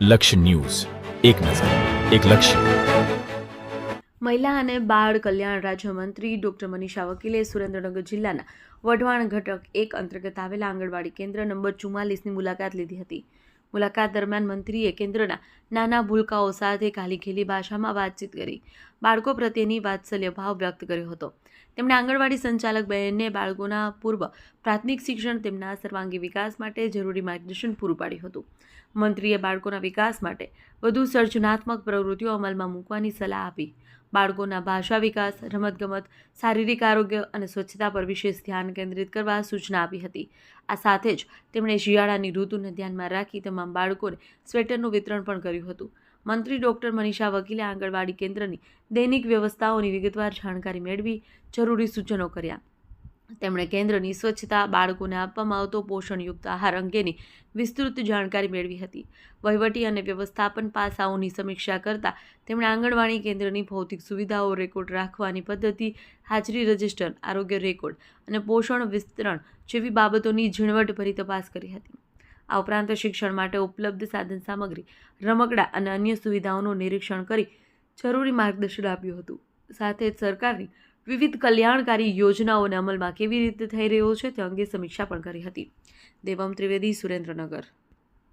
લક્ષ્ય ન્યૂઝ. એક નજર, એક લક્ષ્ય. મહિલા અને બાળ કલ્યાણ રાજ્યમંત્રી ડોક્ટર મનીષા વકીલે સુરેન્દ્રનગર જિલ્લાના વઢવાણ ઘટક એક અંતર્ગત આવેલા આંગણવાડી કેન્દ્ર નંબર ચુમ્માલીસની મુલાકાત લીધી હતી. મુલાકાત દરમિયાન મંત્રીએ કેન્દ્રના નાના ભૂલકાઓ સાથે ખાલીખેલી ભાષામાં વાતચીત કરી. બાળકો પ્રત્યેની વાત્સલ્ય ભાવ વ્યક્ત કર્યો હતો. તેમણે આંગણવાડી સંચાલક બહેનને બાળકોના પૂર્વ પ્રાથમિક શિક્ષણ તેમના સર્વાંગી વિકાસ માટે જરૂરી માર્ગદર્શન પૂરું પાડ્યું હતું. મંત્રીએ બાળકોના વિકાસ માટે વધુ સર્જનાત્મક પ્રવૃત્તિઓ અમલમાં મૂકવાની સલાહ આપી. બાળકોના ભાષા વિકાસ, રમતગમત, શારીરિક આરોગ્ય અને સ્વચ્છતા પર વિશેષ ધ્યાન કેન્દ્રિત કરવા સૂચના આપી હતી. આ સાથે જ તેમણે શિયાળાની ઋતુને ધ્યાનમાં રાખી તમામ બાળકોને સ્વેટરનું વિતરણ પણ કર્યું હતું. મંત્રી ડોક્ટર મનીષા વકીલે આંગણવાડી કેન્દ્રની દૈનિક વ્યવસ્થાઓની વિગતવાર જાણકારી મેળવી જરૂરી સૂચનો કર્યા. તેમણે કેન્દ્રની સ્વચ્છતા બાળકોને આપવામાં આવતો પોષણયુક્ત આહાર અંગેની વિસ્તૃત જાણકારી મેળવી હતી. વહીવટી અને વ્યવસ્થાપન પાસાઓની સમીક્ષા કરતા તેમણે આંગણવાડી કેન્દ્રની ભૌતિક સુવિધાઓ રેકોર્ડ રાખવાની પદ્ધતિ, હાજરી રજિસ્ટર, આરોગ્ય રેકોર્ડ અને પોષણ વિસ્તરણ જેવી બાબતોની ઝીણવટભરી તપાસ કરી હતી. આ ઉપરાંત શિક્ષણ માટે ઉપલબ્ધ સાધન સામગ્રી, રમકડા અને અન્ય સુવિધાઓનું નિરીક્ષણ કરી જરૂરી માર્ગદર્શન આપ્યું હતું. સાથે જ સરકારની વિવિધ કલ્યાણકારી યોજનાઓને અમલમાં કેવી રીતે થઈ રહ્યો છે તે અંગે સમીક્ષા પણ કરી હતી. દેવમ ત્રિવેદી, સુરેન્દ્રનગર.